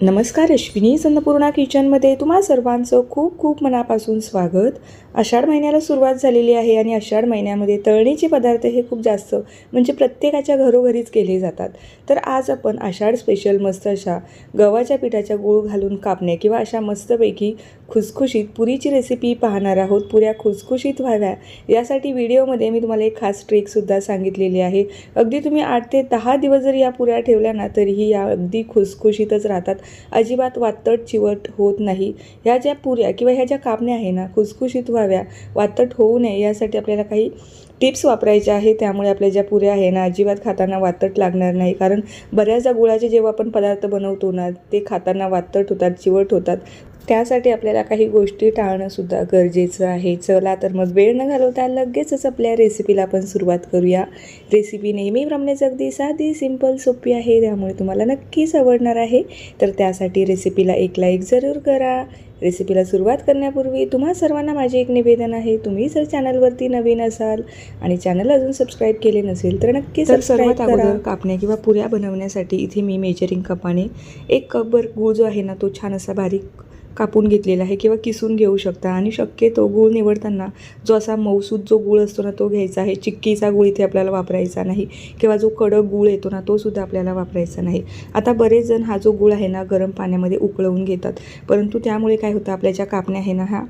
नमस्कार अश्विनी अन्नपूर्णा किचनमध्ये तुम्हा सर्वांचं खूप खूप मनापासून स्वागत. आषाढ महिन्याला सुरुवात झालेली आहे आणि आषाढ महिन्यामध्ये तळणीचे पदार्थ हे खूप जास्त म्हणजे प्रत्येकाच्या घरोघरीच केले जातात. तर आज आपण आषाढ स्पेशल मस्त अशा गव्हाच्या पिठाच्या गूळ घालून कापणे किंवा अशा मस्तपैकी खुसखुशीत पुरीची रेसिपी पाहणार आहोत. पुऱ्या खुसखुशीत व्हाव्या यासाठी व्हिडिओमध्ये मी तुम्हाला एक खास ट्रिकसुद्धा सांगितलेली आहे. अगदी तुम्ही आठ ते दहा दिवस जर या पुऱ्या ठेवल्या ना तरीही या अगदी खुसखुशीतच राहतात. अजिबात वातट चिवट होत नाही. ह्या ज्या पुऱ्या किंवा ह्या ज्या कापण्या आहे ना खुसखुशीत व्हाव्या वातट होऊ नये यासाठी आपल्याला काही टिप्स वापरायच्या आहे त्यामुळे आपल्या ज्या पुऱ्या आहे ना अजिबात खाताना वातट लागणार नाही. कारण बऱ्याचदा गुळाचे जेव्हा आपण पदार्थ बनवतो ना ते खाताना वातट होतात चिवट होतात. त्यासाठी आपल्याला काही गोष्टी टाळणंसुद्धा गरजेचं आहे. चला तर मग वेळ न घालवता लगेचच आपल्या रेसिपीला आपण सुरुवात करूया. रेसिपी नेहमीप्रमाणेच अगदी साधी सिंपल सोपी आहे. त्यामुळे तुम्हाला नक्कीच आवडणार आहे. तर त्यासाठी रेसिपीला एक लाईक जरूर करा. रेसिपीला सुरुवात करण्यापूर्वी तुम्हा सर्वांना माझे एक निवेदन आहे. तुम्ही जर चॅनलवरती नवीन असाल आणि चॅनल अजून सबस्क्राईब केले नसेल तर नक्की तर सबस्क्राईब सर्वात अगोदर कापण्या किंवा पुऱ्या बनवण्यासाठी इथे मी मेजरिंग कपाने एक कपभर गूळ जो आहे ना तो छान असा बारीक कापून घेतलेला आहे किंवा किसून घेऊ शकता. आणि शक्यतो गूळ निवडताना जो असा मौसूद जो गूळ असतो ना तो घ्यायचा आहे. चिक्कीचा गूळ इथे आपल्याला वापरायचा नाही. किंवा जो कडक गूळ येतो ना तो सुद्धा आपल्याला वापरायचा नाही. आता बरेच जण हा जो गूळ आहे ना गरम पाण्यामध्ये उकळवून घेतात. परंतु त्यामुळे काय होतं आपल्या ज्या कापण्या आहे ना हा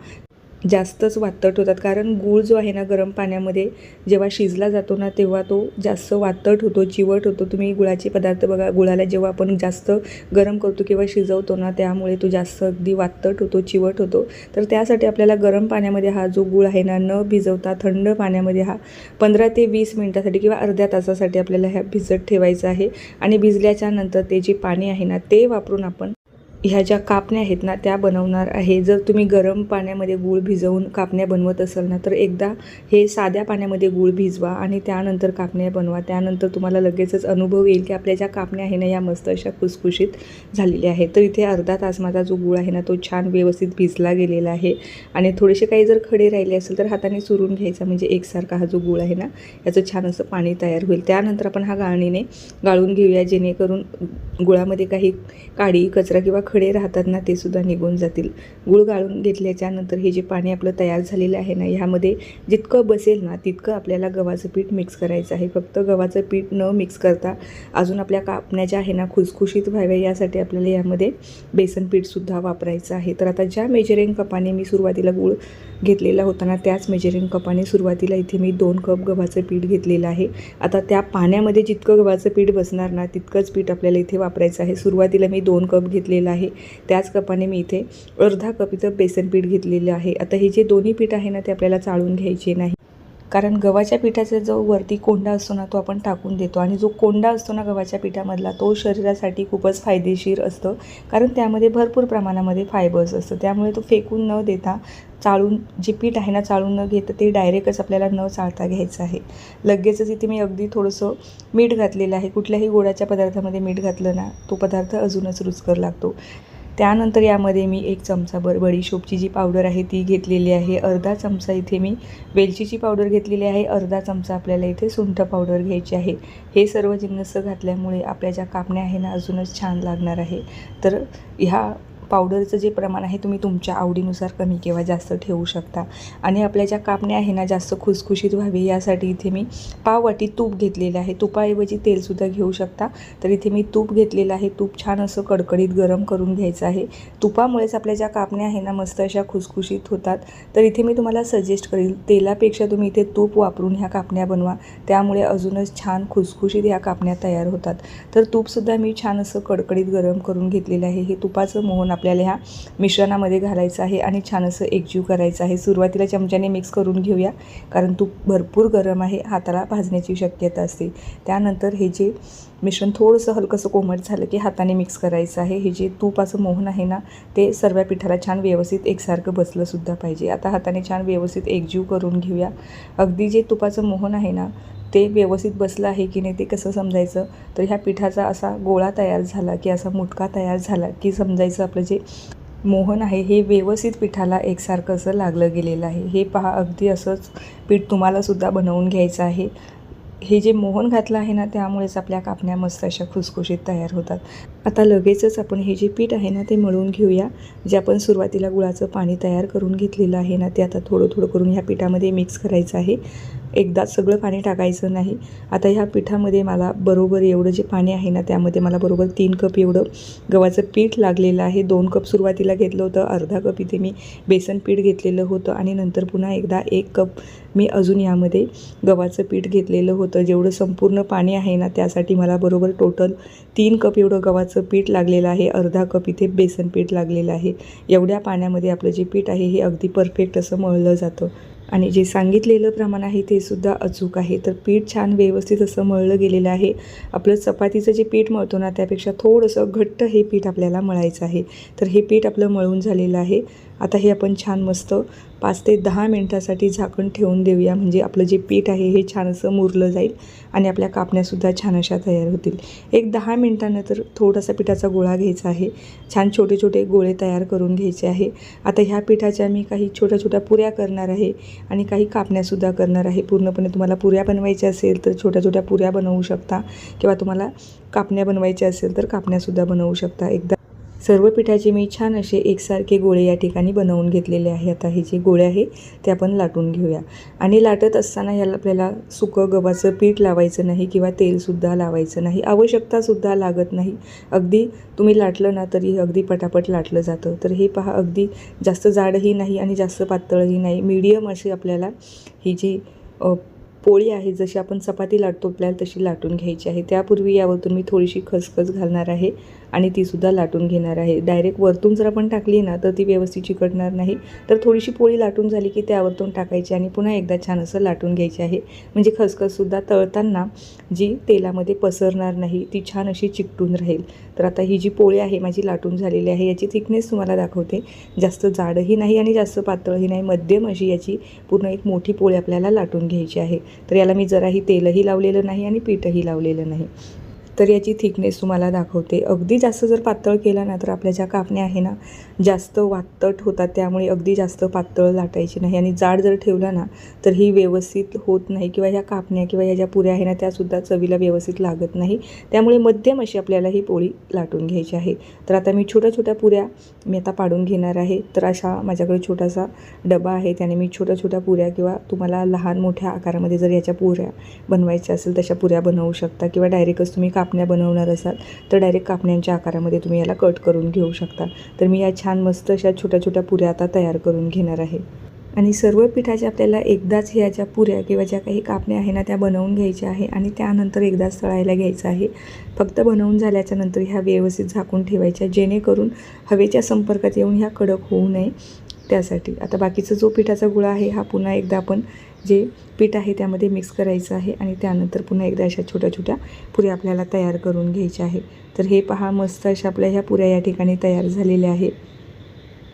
जास्तच वातट होतात. कारण गूळ जो आहे ना गरम पाण्यामध्ये जेव्हा शिजला जातो ना तेव्हा तो जास्त वातट होतो चिवट होतो. तुम्ही गुळाचे पदार्थ बघा गुळाला जेव्हा आपण जास्त गरम करतो किंवा शिजवतो ना त्यामुळे तो जास्त अगदी वातट होतो चिवट होतो. तर त्यासाठी आपल्याला गरम पाण्यामध्ये हा जो गूळ आहे ना न भिजवता थंड पाण्यामध्ये हा पंधरा ते वीस मिनटासाठी किंवा अर्ध्या तासासाठी आपल्याला ह्या भिजत ठेवायचं आहे. आणि भिजल्याच्या नंतर ते जे पाणी आहे ना ते वापरून आपण ह्या ज्या कापण्या आहेत ना त्या बनवणार आहे. जर तुम्ही गरम पाण्यामध्ये गूळ भिजवून कापण्या बनवत असाल ना तर एकदा हे साध्या पाण्यामध्ये गूळ भिजवा आणि त्यानंतर कापण्या बनवा. त्यानंतर तुम्हाला लगेचच अनुभव येईल की आपल्या ज्या कापण्या आहे ना या मस्त अशा खुसखुशीत झालेल्या आहेत. तर इथे अर्धा तास माझा जो गूळ आहे ना तो छान व्यवस्थित भिजला गेलेला आहे. आणि थोडेसे काही जर खडे राहिले असेल तर हाताने चुरून घ्यायचा म्हणजे एकसारखा हा जो गूळ आहे ना याचं छान असं पाणी तयार होईल. त्यानंतर आपण हा गाळणीने गाळून घेऊया जेणेकरून गुळामध्ये काही काडी कचरा किंवा खडे राहतात ना ते सुद्धा निघून जातील. गुळ गाळून घेतल्याच्या नंतर हे जे पाणी आपलं तयार झालेलं आहे ना ह्यामध्ये जितकं बसेल ना तितकं आपल्याला गव्हाचं पीठ मिक्स करायचं आहे. फक्त गव्हाचं पीठ न मिक्स करता अजून आपल्या कापण्या ज्या आहे ना खुसखुशीत व्हाव्या यासाठी आपल्याला यामध्ये बेसन पीठसुद्धा वापरायचं आहे. तर आता ज्या मेजरिंग कपाने मी सुरुवातीला गुळ घेतलेला होता ना त्याच मेजरिंग कपाने सुरुवातीला इथे मी दोन कप गव्हाचं पीठ घेतलेलं आहे. आता त्या पाण्यामध्ये जितकं गव्हाचं पीठ बसणार ना तितकंच पीठ आपल्याला इथे वापरायचं आहे. सुरुवातीला मी दोन कप घेतलेलं आहे. त्याच कपाने मी इथे अर्धा कप इथं बेसन पीठ घेतलेलं आहे. आता हे जे दोन्ही पीठ आहे ना ते आपल्याला चाळून घ्यायचे नाही. कारण गव्हाच्या पिठाचा जो वरती कोंडा असतो ना तो आपण टाकून देतो. आणि जो कोंडा असतो ना गव्हाच्या पिठामधला तो शरीरासाठी खूपच फायदेशीर असतं. कारण त्यामध्ये भरपूर प्रमाणामध्ये फायबर्स असतं. त्यामुळे तो फेकून न देता चाळून जे पीठ आहे ना चाळून न घेतं ते डायरेक्टच आपल्याला न चाळता घ्यायचं आहे. लगेचच इथे मी अगदी थोडंसं मीठ घातलेलं आहे. कुठल्याही गोडाच्या पदार्थामध्ये मीठ घातलं ना तो पदार्थ अजूनच रुचकर लागतो. त्यानंतर यामध्ये मी एक चमचाभर बडीशोपची जी पावडर आहे ती घेतलेली आहे. अर्धा चमचा इथे मी वेलचीची पावडर घेतलेली आहे. अर्धा चमचा आपल्याला इथे सुंठ पावडर घ्यायची आहे. हे सर्व जिन्नस घातल्यामुळे आपल्या ज्या कापण्या आहे ना अजूनच छान लागणार आहे. तर ह्या पावडरचं जे प्रमाण आहे तुम्ही तुमच्या आवडीनुसार कमी किंवा जास्त ठेवू शकता. आणि आपल्या ज्या कापण्या आहे ना जास्त खुसखुशीत व्हावी यासाठी इथे मी पाव वाटी तूप घेतलेलं आहे. तुपाऐवजी तेलसुद्धा घेऊ शकता. तर इथे मी तूप घेतलेलं आहे. तूप छान असं कडकडीत गरम करून घ्यायचं आहे. तुपामुळेच आपल्या ज्या कापण्या आहे ना मस्त अशा खुसखुशीत होतात. तर इथे मी तुम्हाला सजेस्ट करेल तेलापेक्षा तुम्ही इथे तूप वापरून ह्या कापण्या बनवा. त्यामुळे अजूनच छान खुसखुशीत ह्या कापण्या तयार होतात. तर तूपसुद्धा मी छान असं कडकडीत गरम करून घेतलेलं आहे. हे तुपाचं मोहन आपल्याला ह्या मिश्रणामध्ये घालायचं आहे आणि छान असं एकजीव करायचं आहे. सुरुवातीला चमच्याने मिक्स करून घेऊया कारण तूप भरपूर गरम आहे हाताला भाजण्याची शक्यता असते. त्यानंतर हे जे मिश्रण थोडंसं हलकंसं कोमट झालं की हाताने मिक्स करायचं आहे. हे जे तुपाचं मोहन आहे ना ते सर्व पिठाला छान व्यवस्थित एकसारखं बसलंसुद्धा पाहिजे. आता हाताने छान व्यवस्थित एकजीव करून घेऊया. अगदी जे तुपाचं मोहन आहे ना ते व्यवस्थित बसलं आहे की नाही ते कसं समजायचं? तर ह्या पिठाचा असा गोळा तयार झाला की असा मुटका तयार झाला की समजायचं आपलं जे मोहन आहे हे व्यवस्थित पिठाला एकसारखं असं लागलं गेलेलं आहे. हे पहा अगदी असंच पीठ तुम्हालासुद्धा बनवून घ्यायचं आहे. हे जे मोहन घातलं आहे ना त्यामुळेच आपल्या कापण्या मस्त अशा खुसखुशीत तयार होतात. आता लगेचच आपण हे जे पीठ आहे ना ते मळून घेऊया. जे आपण सुरुवातीला गुळाचं पाणी तयार करून घेतलेलं आहे ना ते आता थोडं थोडं करून ह्या पिठामध्ये मिक्स करायचं आहे. एकदाच सगळं पाणी टाकायचं नाही. आता ह्या पिठामध्ये मला बरोबर एवढं जे पाणी आहे ना त्यामध्ये मला बरोबर तीन कप एवढं गव्हाचं पीठ लागलेलं आहे. दोन कप सुरुवातीला घेतलं होतं अर्धा कप इथे मी बेसन पीठ घेतलेलं होतं आणि नंतर पुन्हा एकदा एक कप मी अजून यामध्ये गव्हाचं पीठ घेतलेलं होतं. जेवढं संपूर्ण पाणी आहे ना त्यासाठी मला बरोबर टोटल तीन कप एवढं गव्हाचं पीठ लागलेलं आहे. अर्धा कप इथे बेसन पीठ लागलेलं आहे. एवढ्या पाण्यामध्ये आपलं जे पीठ आहे हे अगदी परफेक्ट असं मळलं जातं. आणि जे सांगितलेलं प्रमाण आहे ते सुद्धा अचूक आहे. तर पीठ छान व्यवस्थित असं मळलं गेलेलं आहे. आपलं चपातीचं जे पीठ मळतो ना त्यापेक्षा थोडंसं घट्ट हे पीठ आपल्याला मळायचं आहे. तर हे पीठ आपलं मळून झालेलं आहे. आता हे आपण छान मस्त पाच ते दहा मिनटासाठी झाकण ठेवून देऊया. म्हणजे आपलं जे पीठ आहे हे छान असं मुरलं जाईल आणि आपल्या कापण्यासुद्धा छान अशा तयार होतील. एक दहा मिनटानंतर थोडासा पिठाचा गोळा घ्यायचा आहे. छान छोटे छोटे गोळे तयार करून घ्यायचे आहे. आता ह्या पिठाच्या मी काही छोट्या छोट्या पुऱ्या करणार आहे आणि काही कापण्यासुद्धा करणार आहे. पूर्णपणे तुम्हाला पुऱ्या बनवायच्या असेल तर छोट्या छोट्या पुऱ्या बनवू शकता किंवा तुम्हाला कापण्या बनवायच्या असेल तर कापण्यासुद्धा बनवू शकता. एकदा सर्व पिठाचे मी छान असे एकसारखे गोळे या ठिकाणी बनवून घेतलेले आहे. आता हे जे गोळे आहे ते आपण लाटून घेऊया. आणि लाटत असताना याला आपल्याला सुकं गव्हाचं पीठ लावायचं नाही किंवा तेलसुद्धा लावायचं नाही. आवश्यकतासुद्धा लागत नाही. अगदी तुम्ही लाटलं ना तरी अगदी पटापट लाटलं जातं. तर हे पहा अगदी जास्त जाडही नाही आणि जास्त पातळही नाही. मीडियम अशी आपल्याला ही जी पोळी आहे जशी आपण चपाती लाटतो आपल्याला तशी लाटून घ्यायची आहे. त्यापूर्वी यावरतून मी थोडीशी खसखस घालणार आहे. आणि तीसुद्धा लाटून घेणार आहे. डायरेक्ट वरतून जर आपण टाकली ना तर ती व्यवस्थित चिकटणार नाही. तर थोडीशी पोळी लाटून झाली की त्यावरतून टाकायची आणि पुन्हा एकदा छान असं लाटून घ्यायची आहे. म्हणजे खसखससुद्धा तळताना जी तेलामध्ये पसरणार नाही ती छान अशी चिकटून राहील. तर आता ही जी पोळी आहे माझी लाटून झालेली आहे याची थिकनेस तुम्हाला दाखवते. जास्त जाडही नाही आणि जास्त पातळही नाही. मध्यम अशी याची पूर्ण एक मोठी पोळी आपल्याला लाटून घ्यायची आहे. तर याला मी जराही तेलही लावलेलं नाही आणि पीठही लावलेलं नाही. तर याची थिकनेस तुम्हाला दाखवते. अगदी जास्त जर पातळ केला ना तर आपल्या ज्या कापण्या आहे ना जास्त वातट होतात. त्यामुळे अगदी जास्त पातळ लाटायची नाही. आणि जाड जर ठेवला ना तर ही व्यवस्थित होत नाही. किंवा ह्या कापण्या किंवा ह्या ज्या पुऱ्या आहे ना त्यासुद्धा चवीला व्यवस्थित लागत नाही. त्यामुळे मध्यम अशी आपल्याला ही पोळी लाटून घ्यायची आहे. तर आता मी छोट्या छोट्या पुऱ्या मी आता पाडून घेणार आहे. तर अशा माझ्याकडे छोटासा डबा आहे. त्याने मी छोट्या छोट्या पुऱ्या किंवा तुम्हाला लहान मोठ्या आकारामध्ये जर याच्या पुऱ्या बनवायच्या असेल तशा पुऱ्या बनवू शकता. किंवा डायरेक्टच तुम्ही काप कापण्या बनवणार असाल तर डायरेक्ट कापण्यांच्या आकारामध्ये तुम्ही याला कट करून घेऊ शकता. तर मी या छान मस्त अशा छोट्या छोट्या पुऱ्या आता तयार करून घेणार आहे. आणि सर्व पिठाच्या आपल्याला एकदाच ह्या ज्या पुऱ्या किंवा ज्या काही कापण्या आहे ना त्या बनवून घ्यायच्या आहे आणि त्यानंतर एकदाच तळायला घ्यायचं आहे. फक्त बनवून झाल्याच्यानंतर ह्या व्यवस्थित झाकून ठेवायच्या जेणेकरून हवेच्या संपर्कात येऊन ह्या कडक होऊ नये त्यासाठी. आता बाकीचा जो पिठाचा गुळा आहे हा पुन्हा एकदा आपण जे पीठ आहे त्यामध्ये मिक्स करायचं आहे आणि त्यानंतर पुन्हा एकदा अशा छोट्या छोट्या पुऱ्या आपल्याला तयार करून घ्यायच्या आहे. तर हे पहा मस्त अशा आपल्या ह्या पुऱ्या या ठिकाणी तयार झालेल्या आहे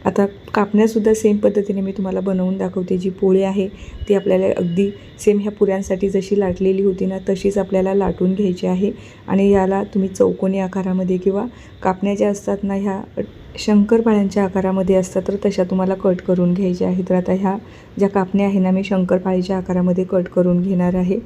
आता कापण्यासुद्धा सेम पद्धतीने मी तुम्हाला बनवून दाखवते. जी पोळी आहे ती आपल्याला अगदी सेम ह्या पुऱ्यांसाठी जशी लाटलेली होती ना तशीच आपल्याला लाटून घ्यायची आहे. आणि याला तुम्ही चौकोनी आकारामध्ये किंवा कापण्या ज्या असतात ना ह्या शंकरपाळ्यांच्या आकारामध्ये असतात तर तशा तुम्हाला कट करून घ्यायच्या आहेत. तर आता ह्या ज्या कापण्या आहे ना मी शंकरपाळीच्या आकारामध्ये कट करून घेणार आहे.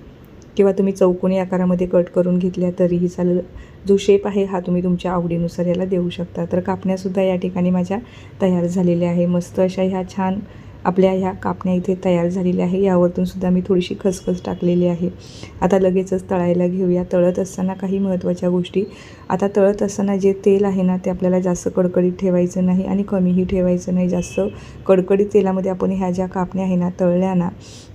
किंवा तुम्ही चौकोनी आकारामध्ये कट करून घेतल्या तरीही चालेल. जो शेप आहे हा तुम्ही तुमच्या आवडीनुसार याला देऊ शकता. तर कापण्यासुद्धा या ठिकाणी माझ्या तयार झालेल्या आहे. मस्त अशा ह्या छान आपल्या ह्या कापण्या इथे तयार झालेल्या आहे. यावरतून सुद्धा मी थोडीशी खसखस टाकलेली आहे. आता लगेचच तळायला घेऊया. तळत असताना काही महत्त्वाच्या गोष्टी. आता तळत असताना जे तेल आहे ना ते आपल्याला जास्त कडकडीत ठेवायचं नाही आणि कमीही ठेवायचं नाही. जास्त कडकडीत तेलामध्ये आपण ह्या ज्या कापण्या आहे ना तळल्या ना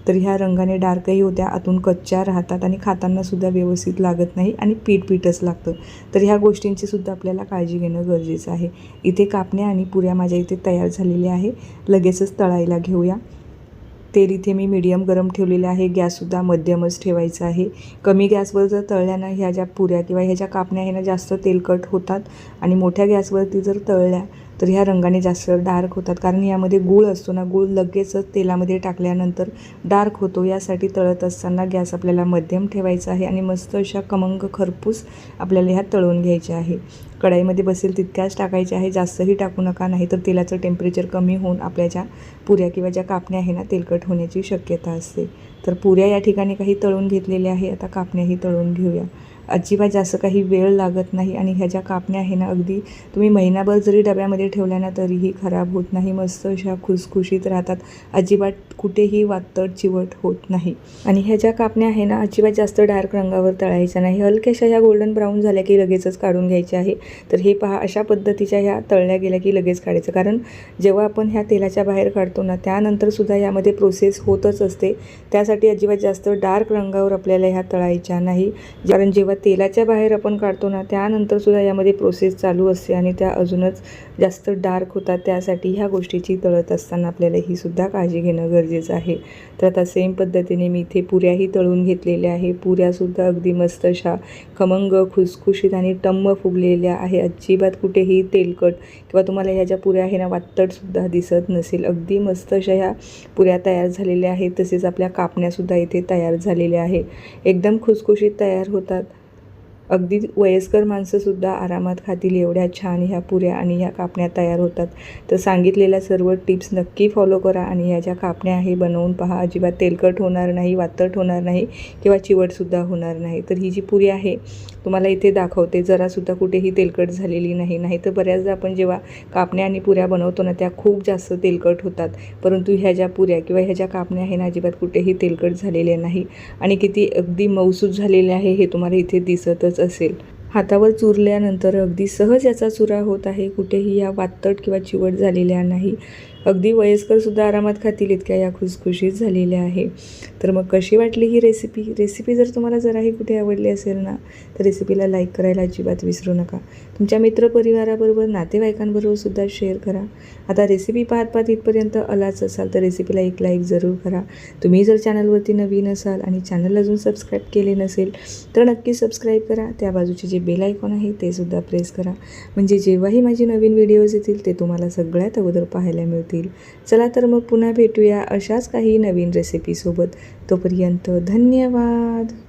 तर ह्या रंगाने डार्कही होत्या आतून कच्च्या राहतात आणि खातानासुद्धा व्यवस्थित लागत नाही आणि पीठ पीठच लागतं. तर ह्या गोष्टींची सुद्धा आपल्याला काळजी घेणं गरजेचं आहे. इथे कापण्या आणि पुऱ्या माझ्या इथे तयार झालेल्या आहे. लगेचच तळायला घेऊया. तेल इथे मी मीडियम गरम ठेवलेलं आहे. गॅससुद्धा मध्यमच ठेवायचा आहे. कमी गॅसवर जर तळल्या ह्या ज्या पुऱ्या किंवा ह्या ज्या कापण्या आहे ना जास्त तेलकट होतात. आणि मोठ्या गॅसवरती जर तळल्या तर ह्या रंगाने जास्त डार्क होतात. कारण यामध्ये गूळ असतो ना गूळ लगेचच तेलामध्ये टाकल्यानंतर डार्क होतो. यासाठी तळत असताना गॅस आपल्याला मध्यम ठेवायचा आहे आणि मस्त अशा कमंग खरपूस आपल्याला ह्या तळून घ्यायच्या आहे. कढाईमध्ये बसेल तितक्याच टाकायच्या आहे. जास्तही टाकू नका नाही तर तेलाचं टेम्परेचर कमी होऊन आपल्या ज्या पुऱ्या किंवा ज्या कापण्या आहे ना तेलकट होण्याची शक्यता असते. तर पुऱ्या या ठिकाणी काही तळून घेतलेल्या आहे आता कापण्याही तळून घेऊया. अजिबात जास्त काही वेळ लागत नाही आणि ह्या ज्या कापण्या आहे ना अगदी तुम्ही महिनाभर जरी डब्यामध्ये ठेवल्या ना तरीही खराब होत नाही. मस्त अशा खुसखुशीत राहतात. अजिबात कुठेही वातड चिवट होत नाही. आणि ह्या ज्या कापण्या आहे ना अजिबात जास्त डार्क रंगावर तळायच्या नाही. हलक्याशा ह्या गोल्डन ब्राऊन झाल्या की लगेचच काढून घ्यायच्या आहे. तर हे पहा अशा पद्धतीच्या ह्या तळल्या गेल्या की लगेच काढायचं. कारण जेव्हा आपण ह्या तेलाच्या बाहेर काढतो ना त्यानंतरसुद्धा यामध्ये प्रोसेस होतच असते. त्यासाठी अजिबात जास्त डार्क रंगावर आपल्याला ह्या तळायच्या नाही. कारण जेव्हा तेलाच्या बाहेर आपण काढतो ना त्यानंतरसुद्धा यामध्ये प्रोसेस चालू असते आणि त्या अजूनच जास्त डार्क होतात. त्यासाठी ह्या गोष्टीची तळत असताना आपल्याला ही सुद्धा काळजी घेणं गरजेचं आहे. तर आता सेम पद्धतीने मी इथे पुऱ्याही तळून घेतलेल्या आहे पुऱ्यासुद्धा अगदी मस्त अशा खमंग खुसखुशीत आणि टम्म फुगलेल्या आहे. अजिबात कुठेही तेलकट किंवा तुम्हाला ह्या ज्या पुऱ्या आहे ना वात्तडसुद्धा दिसत नसेल. अगदी मस्त अशा ह्या पुऱ्या तयार झालेल्या आहेत. तसेच आपल्या कापण्यासुद्धा इथे तयार झालेल्या आहे एकदम खुसखुशीत तयार होतात. अगदी वयस्कर माणसंसुद्धा आरामात खातील एवढ्या छान ह्या पुऱ्या आणि ह्या कापण्या तयार होतात. तर सांगितलेल्या सर्व टिप्स नक्की फॉलो करा आणि ह्या ज्या कापण्या आहे बनवून पहा. अजिबात तेलकट होणार नाही वातट होणार नाही किंवा चिवटसुद्धा होणार नाही. तर ही जी पुरी आहे तुम्हाला इथे दाखवते. जरासुद्धा कुठेही तेलकट झालेली नाही. नाही तर बऱ्याचदा आपण जेव्हा कापण्या आणि पुऱ्या बनवतो ना त्या खूप जास्त तेलकट होतात. परंतु ह्या ज्या पुऱ्या किंवा ह्या ज्या कापण्या आहे ना अजिबात कुठेही तेलकट झालेल्या नाही. आणि किती अगदी मौसूद झालेले आहे हे तुम्हाला इथे दिसतच असेल. हातावर चुरल्यानंतर अगदी सहज याचा चुरा होत आहे. कुठेही या वातट किंवा चिवट झालेल्या नाही. अगदी वयस्करसुद्धा आरामात खातील इतक्या या खुसखुशीत झालेल्या आहे. तर मग कशी वाटली ही रेसिपी रेसिपी जर तुम्हाला जराही कुठे आवडली असेल ना तर रेसिपीला लाईक करायला अजिबात विसरू नका. तुमच्या मित्रपरिवाराबरोबर नातेवाईकांबरोबर सुद्धा शेअर करा. आता रेसिपी पाहत पाहत इथपर्यंत आलाच असाल तर रेसिपीला एक लाईक जरूर करा. तुम्ही जर चॅनलवरती नवीन असाल आणि चॅनल अजून सबस्क्राईब केले नसेल तर नक्की सबस्क्राईब करा. त्या बाजूचे जे बेल आयकॉन आहे ते सुद्धा प्रेस करा. म्हणजे जेव्हाही माझी नवीन व्हिडिओज येतील ते तुम्हाला सगळ्यात अगोदर पाहायला मिळतील. चला तर मग पुन्हा भेटूया अशाच काही नवीन रेसिपीसोबत तोपर्यंत धन्यवाद.